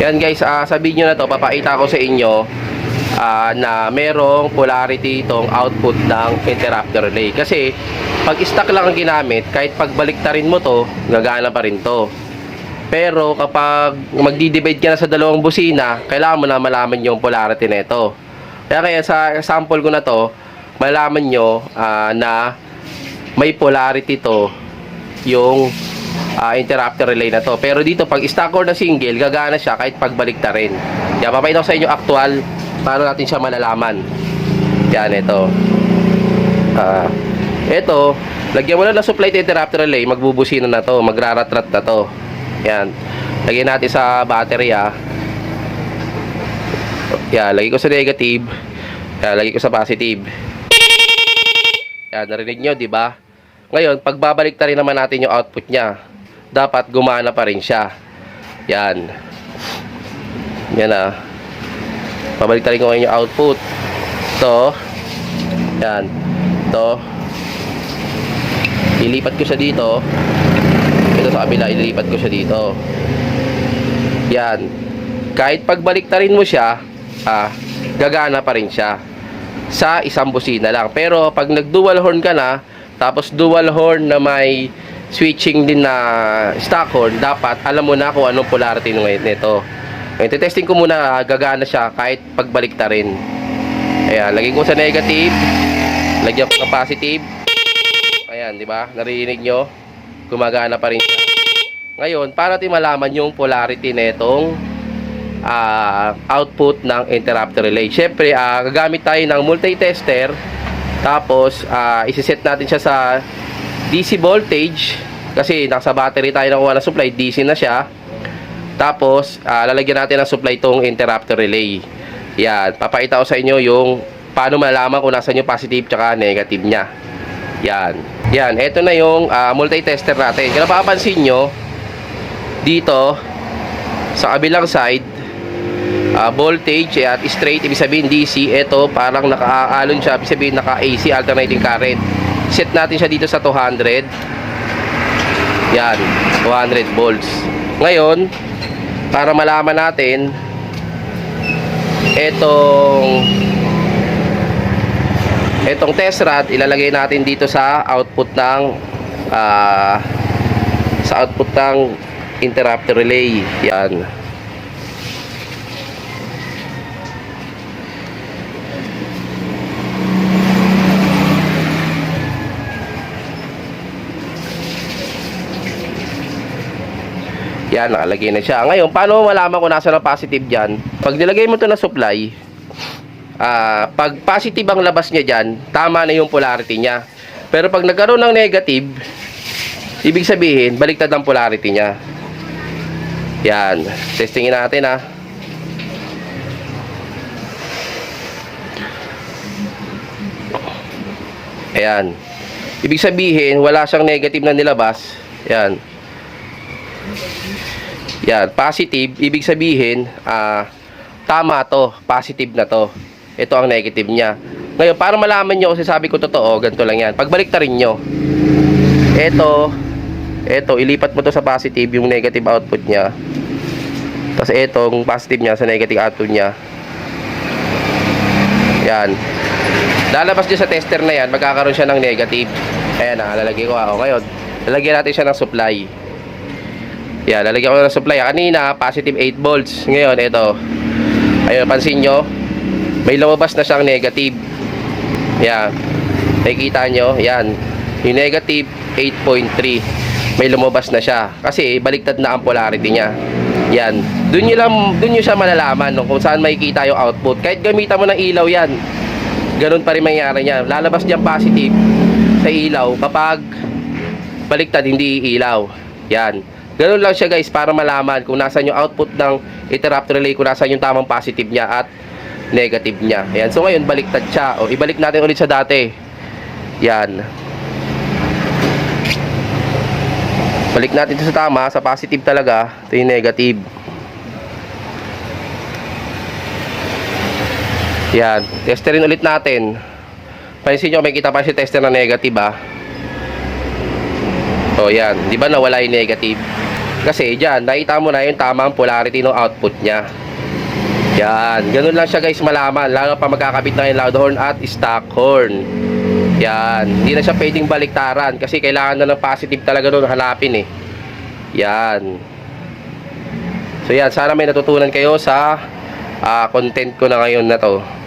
Yan guys, ah, sabihin nyo na to, papakita ko sa inyo ah, na merong polarity itong output ng interrupter relay. Kasi pag stock lang ang ginamit, kahit pagbaliktarin mo to, gagana pa rin to. Pero kapag magdi-divide ka na sa dalawang busina, kailangan mo na malaman yung polarity nito. Kaya kaya sa sample ko na to, malaman nyo ah, na may polarity to yung ah, interrupter relay na to. Pero dito, pag stock or na single, gagana siya kahit pagbalik ta rin. Yan, papakita sa inyo actual paano natin siya malalaman. Yan, ito. Ah, ito, lagyan mo lang ng supply interrupter relay, magbubusina na to, magraratrat na to. Yan. Lagyan natin sa battery ah. Yan, lagay ko sa negative. Yan, lagay ko sa positive. Yan, narinig nyo, di ba? Ngayon, pagbabalik ta rin naman natin yung output niya, dapat gumana pa rin siya. Yan. Yan ah. Pabalik ta rin ko yung output. Ito. Yan. Ito. Ilipat ko siya dito. Ito sa kabila, ililipat ko siya dito. Yan. Kahit pagbalik rin mo siya, ah, gagana pa rin siya sa isang busina lang. Pero pag nag-dual horn ka na, tapos dual horn na may switching din na stock horn, dapat alam mo na kung anong polarity nito. Ngayon, testing ko muna, gagana siya kahit pagbalik ta rin. Ayan, lagyan ko sa negative, lagyan ko ng positive. Ayan, di ba? Narinig nyo? Gumagana pa rin siya. Ngayon, para natin malaman yung polarity nitong ah, output ng interrupter relay. Siyempre, ah, gagamit tayo ng multi-tester. Tapos, ah, isiset natin siya sa DC voltage. Kasi nasa battery tayo nakuha na supply, DC na siya. Tapos, ah, lalagyan natin ng supply itong interrupter relay. Yan, papakita ko sa inyo yung paano malalaman kung nasan yung positive tsaka negative niya. Yan. Yan, ito na yung ah, multi-tester natin. Kung napapansin nyo, dito, sa kabilang side, ah, voltage at straight, ibig sabihin DC, ito parang nakaalon siya, ibig sabihin naka-AC, alternating current. Set natin siya dito sa 200. Yan, 200 volts. Ngayon, para malaman natin, etong etong test rod ilalagay natin dito sa output ng ah, sa output ng interrupter relay yan yan nakalagay na siya. Ngayon paano malaman kung nasa na positive dyan? Pag nilagay mo to na supply ah, pag positive ang labas niya dyan tama na yung polarity niya. Pero pag nagkaroon ng negative ibig sabihin baliktad ang polarity niya. Yan testingin natin ah. Ayan. Ibig sabihin wala siyang negative na nilabas. Yan yan positive ibig sabihin ah tama to positive na to. Ito ang negative niya. Ngayon para malaman nyo kasi sabi ko totoo ganito lang yan. Pagbalik ta rin nyo. Ito ito ilipat mo to sa positive yung negative output niya. Tapos itong positive niya sa negative output niya. Yan. Lalabas niya sa tester na yan magkakaroon siya ng negative. Ayan na lalagay ko ako. Ngayon lalagyan natin siya ng supply yan lalagyan ko ng supply. Kanina positive 8 volts. Ngayon ito. Ayun pansin nyo may lumabas na siyang negative. Yan nakikita nyo yan. Yung negative 8.3 may lumabas na siya. Kasi baliktad na ang polarity niya. Yan. Dun nyo lang dun nyo siya malalaman no, kung saan makikita yung output. Kahit gamitan mo ng ilaw yan ganun pa rin mangyari niya. Lalabas niya positive sa ilaw kapag baliktad hindi ilaw. Yan ganun lang siya guys para malaman kung nasan yung output ng interrupter relay kung nasan yung tamang positive niya at negative niya. Yan so ngayon baliktad siya. O ibalik natin ulit sa dati. Yan. Balik natin sa tama sa positive talaga. Ito yung negative. Yan testerin ulit natin. Pansin nyo may kita pa si tester na negative ah. So yan. Di ba nawala yung negative Kasi dyan, nakita mo na yung tamang polarity ng output niya. Yan, ganun lang siya guys malaman. Lalo pa magkakabit na yung loud horn at stock horn. Yan, hindi na siya pwedeng baliktaran kasi kailangan na ng positive talaga doon hanapin eh. Yan. So yan, sana may natutunan kayo sa ah, content ko na ngayon na to.